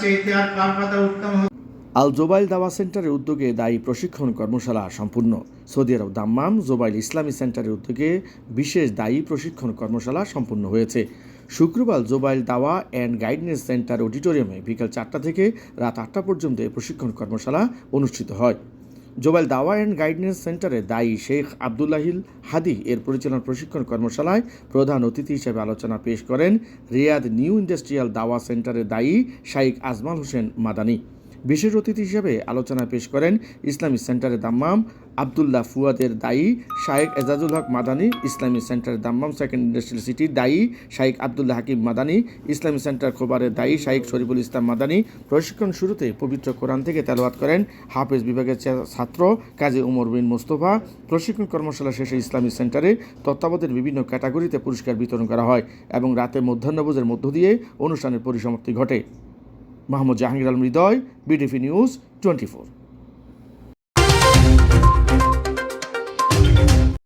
চাইতে আর কার কথা উত্তম? আল জোবাইল দাওয়া সেন্টারের উদ্যোগে দায়ী প্রশিক্ষণ কর্মশালা সম্পূর্ণ। সৌদি আরব দাম্মাম জোবাইল ইসলামী সেন্টারের উদ্যোগে বিশেষ দায়ী প্রশিক্ষণ কর্মশালা সম্পূর্ণ হয়েছে। শুক্রবার জোবাইল দাওয়া অ্যান্ড গাইডনেস সেন্টার অডিটোরিয়ামে বিকাল চারটা থেকে রাত আটটা পর্যন্ত প্রশিক্ষণ কর্মশালা অনুষ্ঠিত হয়। জোবাইল দাওয়া অ্যান্ড গাইডেন্স সেন্টারে দায়ী শেখ আবদুল্লাহিল হাদি এর পরিচালনা প্রশিক্ষণ কর্মশালায় প্রধান অতিথি হিসেবে আলোচনা পেশ করেন রিয়াদ নিউ ইন্ডাস্ট্রিয়াল দাওয়া সেন্টারের দায়ী শাইক আজমাল হোসেন মাদানী। বিশেষ অতিথি হিসেবে আলোচনা পেশ করেন ইসলামী সেন্টারের দাম্মাম আবদুল্লাহ ফুয়াদের দায়ী শায়েক এজাজুল হক মাদানী, ইসলামী সেন্টারের দাম্মাম সেকেন্ড ইন্ডাস্ট্রিয়াল সিটির দায়ী শাইক আবদুল্লাহ হাকিম মাদানী, ইসলামী সেন্টার খোবারের দায়ী শাইক শরীফুল ইসলাম মাদানী। প্রশিক্ষণ শুরুতে পবিত্র কোরআন থেকে তেলাওয়াত করেন হাফেজ বিভাগের ছাত্র কাজী উমর বিন মোস্তফা। প্রশিক্ষণ কর্মশালা শেষে ইসলামী সেন্টারে তত্ত্বাবধানের বিভিন্ন ক্যাটাগরিতে পুরস্কার বিতরণ করা হয় এবং রাতে মধ্যাহ্নভোজের মধ্য দিয়ে অনুষ্ঠানের পরিসমাপ্তি ঘটে। Mahmud Jahangir Alam Hridoy BTV news twenty four